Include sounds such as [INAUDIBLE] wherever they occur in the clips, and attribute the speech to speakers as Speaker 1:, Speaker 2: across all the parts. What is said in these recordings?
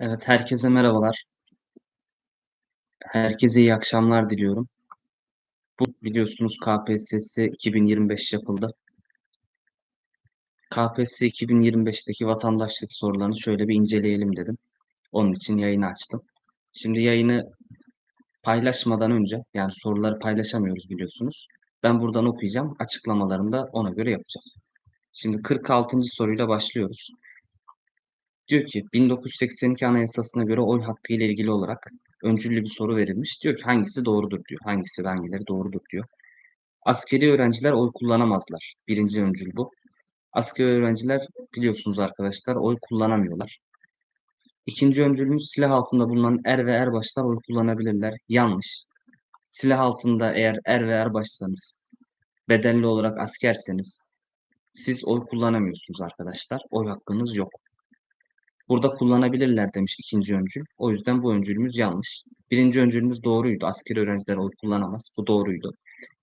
Speaker 1: Evet, herkese merhabalar. Herkese iyi akşamlar diliyorum. Bu biliyorsunuz KPSS 2025 yapıldı. KPSS 2025'teki vatandaşlık sorularını şöyle bir inceleyelim dedim. Onun için yayını açtım. Şimdi yayını paylaşmadan önce, yani soruları paylaşamıyoruz biliyorsunuz. Ben buradan okuyacağım. Açıklamalarını da ona göre yapacağız. Şimdi 46. soruyla başlıyoruz. Diyor ki 1982 Anayasası'na göre oy hakkı ile ilgili olarak öncüllü bir soru verilmiş. Diyor ki hangisi doğrudur diyor. Hangisi ve hangileri doğrudur diyor. Askeri öğrenciler oy kullanamazlar. Birinci öncül bu. Askeri öğrenciler biliyorsunuz arkadaşlar oy kullanamıyorlar. İkinci öncülümüz silah altında bulunan er ve erbaşlar oy kullanabilirler. Yanlış. Silah altında eğer er ve erbaşsanız, bedelli olarak askerseniz siz oy kullanamıyorsunuz arkadaşlar. Oy hakkınız yok. Burada kullanabilirler demiş ikinci öncül. O yüzden bu öncülümüz yanlış. Birinci öncülümüz doğruydu. Askeri öğrenciler oy kullanamaz. Bu doğruydu.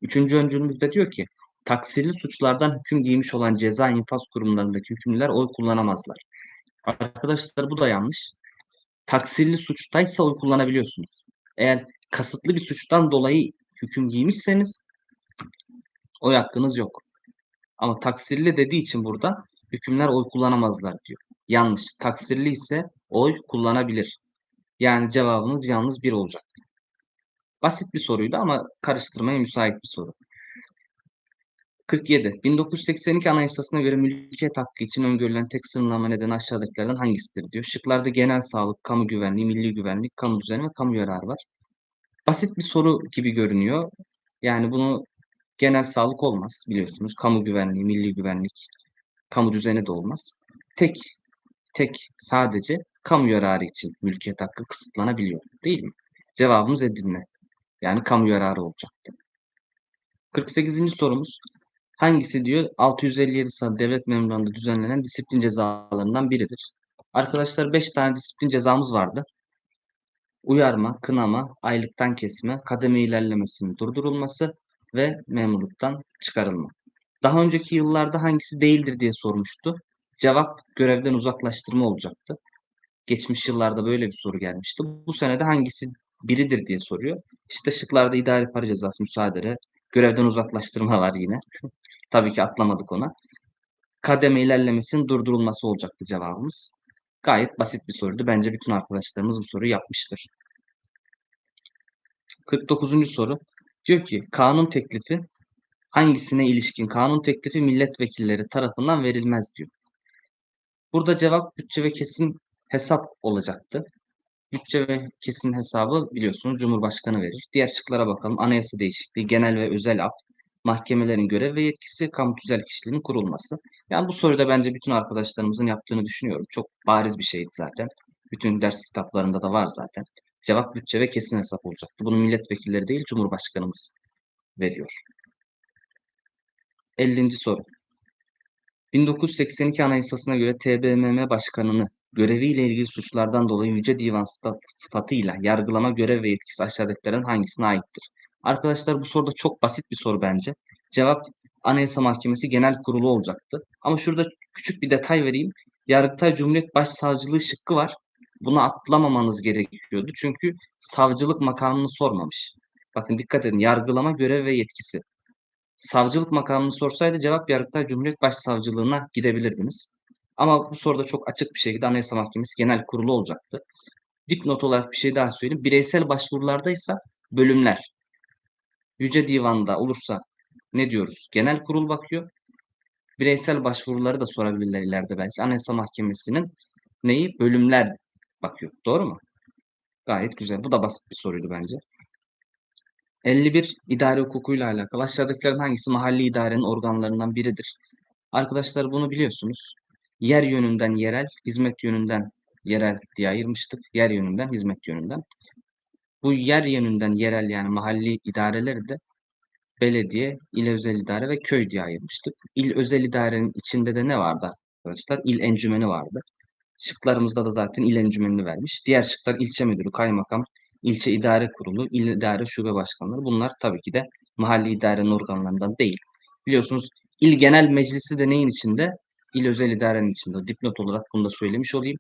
Speaker 1: Üçüncü öncülümüz de diyor ki taksirli suçlardan hüküm giymiş olan ceza infaz kurumlarındaki hükümlüler oy kullanamazlar. Arkadaşlar bu da yanlış. Taksirli suçtaysa oy kullanabiliyorsunuz. Eğer kasıtlı bir suçtan dolayı hüküm giymişseniz oy hakkınız yok. Ama taksirli dediği için burada hükümler oy kullanamazlar diyor. Yanlış. Taksirli ise oy kullanabilir. Yani cevabımız yalnız bir olacak. Basit bir soruydu ama karıştırmaya müsait bir soru. 47. 1982 Anayasası'na göre mülkiyet hakkı için öngörülen tek sınırlama nedeni aşağıdakilerden hangisidir diyor. Şıklarda genel sağlık, kamu güvenliği, milli güvenlik, kamu düzeni ve kamu yararı var. Basit bir soru gibi görünüyor. Yani bunu genel sağlık olmaz biliyorsunuz. Kamu güvenliği, milli güvenlik, kamu düzeni de olmaz. Tek tek sadece kamu yararı için mülkiyet hakkı kısıtlanabiliyor. Değil mi? Cevabımız Edirne. Yani kamu yararı olacaktı. 48. sorumuz. Hangisi diyor 657 sayılı devlet memurlarında düzenlenen disiplin cezalarından biridir. Arkadaşlar 5 tane disiplin cezamız vardı. Uyarma, kınama, aylıktan kesme, kademe ilerlemesinin durdurulması ve memurluktan çıkarılma. Daha önceki yıllarda hangisi değildir diye sormuştu. Cevap görevden uzaklaştırma olacaktı. Geçmiş yıllarda böyle bir soru gelmişti. Bu senede hangisi biridir diye soruyor. İşte şıklarda idari para cezası müsaade, görevden uzaklaştırma var yine. [LAUGHS] Tabii ki atlamadık ona. Kademe ilerlemesinin durdurulması olacaktı cevabımız. Gayet basit bir soruydu. Bence bütün arkadaşlarımız bu soruyu yapmıştır. 49. soru. Diyor ki kanun teklifi hangisine ilişkin kanun teklifi milletvekilleri tarafından verilmez diyor. Burada cevap bütçe ve kesin hesap olacaktı. Bütçe ve kesin hesabı biliyorsunuz Cumhurbaşkanı verir. Diğer şıklara bakalım. Anayasa değişikliği, genel ve özel af, mahkemelerin görev ve yetkisi, kamu tüzel kişiliğinin kurulması. Yani bu soruda bence bütün arkadaşlarımızın yaptığını düşünüyorum. Çok bariz bir şeydi zaten. Bütün ders kitaplarında da var zaten. Cevap bütçe ve kesin hesap olacaktı. Bunu milletvekilleri değil Cumhurbaşkanımız veriyor. 50. soru. 1982 Anayasası'na göre TBMM Başkanı'nı göreviyle ilgili suçlardan dolayı Yüce Divan sıfatıyla yargılama görev ve yetkisi aşağıdakilerin hangisine aittir? Arkadaşlar bu soruda çok basit bir soru bence. Cevap Anayasa Mahkemesi Genel Kurulu olacaktı. Ama şurada küçük bir detay vereyim. Yargıtay Cumhuriyet Başsavcılığı şıkkı var. Bunu atlamamanız gerekiyordu. Çünkü savcılık makamını sormamış. Bakın dikkat edin. Yargılama görev ve yetkisi. Savcılık makamını sorsaydı cevap Yargıtay Cumhuriyet Başsavcılığına gidebilirdiniz. Ama bu soruda çok açık bir şekilde Anayasa Mahkemesi Genel Kurulu olacaktı. Dipnot olarak bir şey daha söyleyeyim. Bireysel başvurulardaysa bölümler. Yüce Divan'da olursa ne diyoruz? Genel kurul bakıyor. Bireysel başvuruları da sorabilirler ileride belki. Anayasa Mahkemesi'nin neyi? Bölümler bakıyor. Doğru mu? Gayet güzel. Bu da basit bir soruydu bence. 51 idare hukukuyla alakalı. Aşağıdakilerin hangisi mahalli idarenin organlarından biridir? Arkadaşlar bunu biliyorsunuz. Yer yönünden yerel, hizmet yönünden yerel diye ayırmıştık. Yer yönünden, hizmet yönünden. Bu yer yönünden yerel yani mahalli idareleri de belediye, il özel idare ve köy diye ayırmıştık. İl özel idarenin içinde de ne vardı arkadaşlar? İl encümeni vardı. Şıklarımızda da zaten il encümenini vermiş. Diğer şıklar ilçe müdürü, kaymakam, ilçe idare kurulu, il idare şube başkanları. Bunlar tabii ki de mahalli idarenin organlarından değil. Biliyorsunuz il genel meclisi de neyin içinde? İl özel idarenin içinde. Dipnot olarak bunu da söylemiş olayım.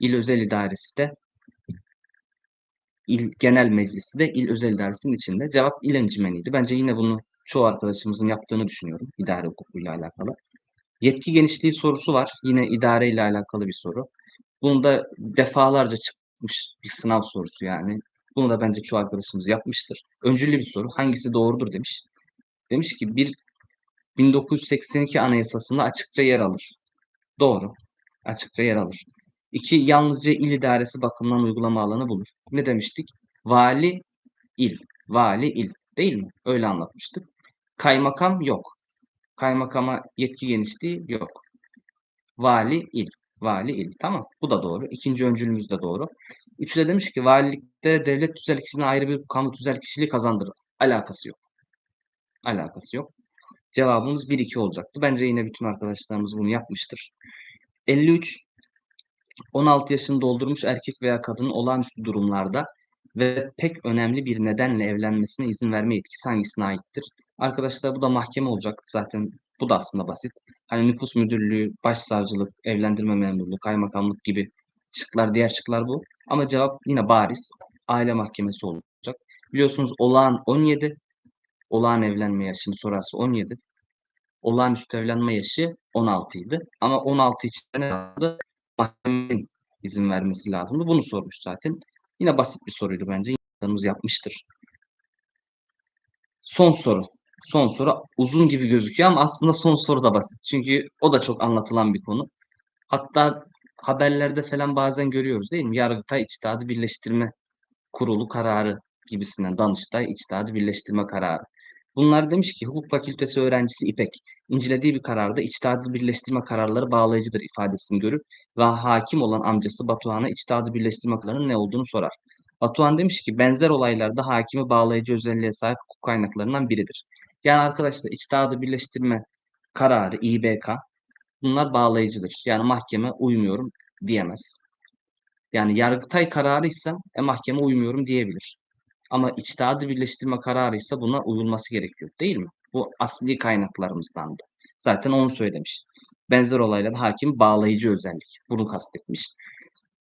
Speaker 1: İl Özel İdaresi de İl Genel Meclisi de İl Özel İdaresi'nin içinde. Cevap il encümeniydi. Bence yine bunu çoğu arkadaşımızın yaptığını düşünüyorum idare hukukuyla alakalı. Yetki genişliği sorusu var. Yine idare ile alakalı bir soru. Bunu da defalarca çıkmış bir sınav sorusu yani. Bunu da bence çoğu arkadaşımız yapmıştır. Öncüllü bir soru. Hangisi doğrudur demiş. Demiş ki bir 1982 Anayasası'nda açıkça yer alır. Doğru. Açıkça yer alır. İki, yalnızca il idaresi bakımından uygulama alanı bulur. Ne demiştik? Vali il. Vali il. Değil mi? Öyle anlatmıştık. Kaymakam yok. Kaymakama yetki genişliği yok. Vali il. Vali il. Tamam. Bu da doğru. İkinci öncülümüz de doğru. Üçü de demiş ki valilikte devlet tüzel kişiliğine ayrı bir kamu tüzel kişiliği kazandırır. Alakası yok. Alakası yok. Cevabımız 1-2 olacaktı. Bence yine bütün arkadaşlarımız bunu yapmıştır. 53 16 yaşını doldurmuş erkek veya kadının olağanüstü durumlarda ve pek önemli bir nedenle evlenmesine izin verme yetkisi hangisine aittir? Arkadaşlar bu da mahkeme olacak. Zaten bu da aslında basit. Hani nüfus müdürlüğü, başsavcılık, evlendirme memurluğu, kaymakamlık gibi şıklar, diğer şıklar bu. Ama cevap yine bariz. Aile mahkemesi olacak. Biliyorsunuz olağan 17, olağan evlenme yaşını sorarsa 17. Olağanüstü evlenme yaşı 16 idi. Ama 16 için ne vardı? Mahkemenin izin vermesi lazımdı. Bunu sormuş zaten. Yine basit bir soruydu bence. İnsanımız yapmıştır. Son soru. Son soru uzun gibi gözüküyor ama aslında son soru da basit. Çünkü o da çok anlatılan bir konu. Hatta haberlerde falan bazen görüyoruz değil mi? Yargıtay İçtihadı Birleştirme Kurulu kararı gibisinden Danıştay İçtihadı Birleştirme kararı. Bunlar demiş ki hukuk fakültesi öğrencisi İpek incelediği bir kararda içtihadı birleştirme kararları bağlayıcıdır ifadesini görüp ve hakim olan amcası Batuhan'a içtihadı birleştirme kararının ne olduğunu sorar. Batuhan demiş ki benzer olaylarda hakimi bağlayıcı özelliğe sahip hukuk kaynaklarından biridir. Yani arkadaşlar içtihadı birleştirme kararı İBK bunlar bağlayıcıdır. Yani mahkeme uymuyorum diyemez. Yani Yargıtay kararı ise e, mahkeme uymuyorum diyebilir. Ama içtihadı birleştirme kararı ise buna uyulması gerekiyor değil mi? Bu asli kaynaklarımızdandı. Zaten onu söylemiş. Benzer olaylarda hakim bağlayıcı özellik. Bunu kastetmiş.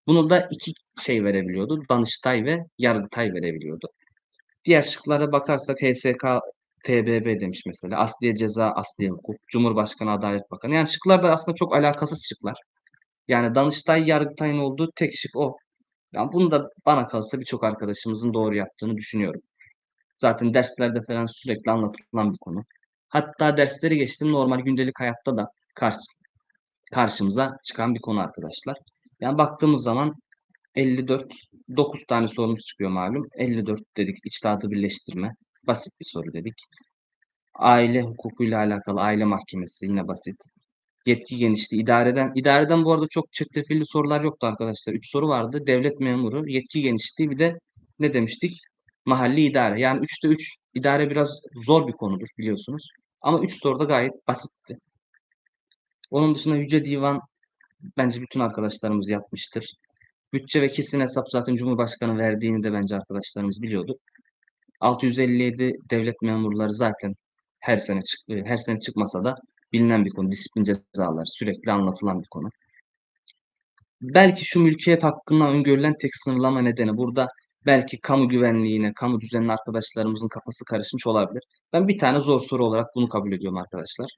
Speaker 1: Bunu da iki şey verebiliyordu. Danıştay ve Yargıtay verebiliyordu. Diğer şıklara bakarsak HSK TBB demiş mesela. Asliye ceza, asliye hukuk, Cumhurbaşkanı Adalet Bakanı. Yani şıklar da aslında çok alakasız şıklar. Yani Danıştay, Yargıtay'ın olduğu tek şık o. Yani bunu da bana kalsa birçok arkadaşımızın doğru yaptığını düşünüyorum. Zaten derslerde falan sürekli anlatılan bir konu. Hatta dersleri geçtim normal gündelik hayatta da karşı, karşımıza çıkan bir konu arkadaşlar. Yani baktığımız zaman 54, 9 tane sorumuz çıkıyor malum. 54 dedik içtihadı birleştirme. Basit bir soru dedik. Aile hukukuyla alakalı aile mahkemesi yine basit. Yetki genişliği idareden. İdareden bu arada çok çetrefilli sorular yoktu arkadaşlar. 3 soru vardı. Devlet memuru, yetki genişliği bir de ne demiştik? Mahalli idare. Yani 3'te 3 idare biraz zor bir konudur biliyorsunuz. Ama 3 soruda gayet basitti. Onun dışında Yüce Divan bence bütün arkadaşlarımız yapmıştır. Bütçe ve kesin hesap zaten Cumhurbaşkanı verdiğini de bence arkadaşlarımız biliyordu. 657 devlet memurları zaten her sene çık her sene çıkmasa da bilinen bir konu. Disiplin cezaları sürekli anlatılan bir konu. Belki şu mülkiyet hakkında öngörülen tek sınırlama nedeni burada belki kamu güvenliğine, kamu düzenine arkadaşlarımızın kafası karışmış olabilir. Ben bir tane zor soru olarak bunu kabul ediyorum arkadaşlar.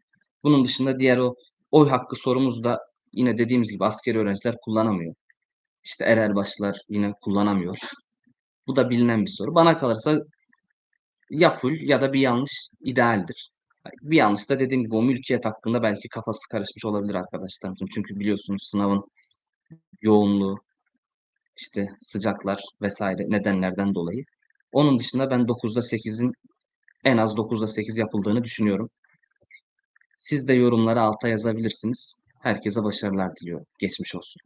Speaker 1: Bunun dışında diğer o oy hakkı sorumuz da yine dediğimiz gibi askeri öğrenciler kullanamıyor. İşte ererbaşlar yine kullanamıyor. Bu da bilinen bir soru. Bana kalırsa ya full ya da bir yanlış idealdir. Bir yanlış da dediğim gibi o mülkiyet hakkında belki kafası karışmış olabilir arkadaşlarımızın. Çünkü biliyorsunuz sınavın yoğunluğu, işte sıcaklar vesaire nedenlerden dolayı. Onun dışında ben 9'da 8'in en az 9'da 8 yapıldığını düşünüyorum. Siz de yorumlara alta yazabilirsiniz. Herkese başarılar diliyorum. Geçmiş olsun.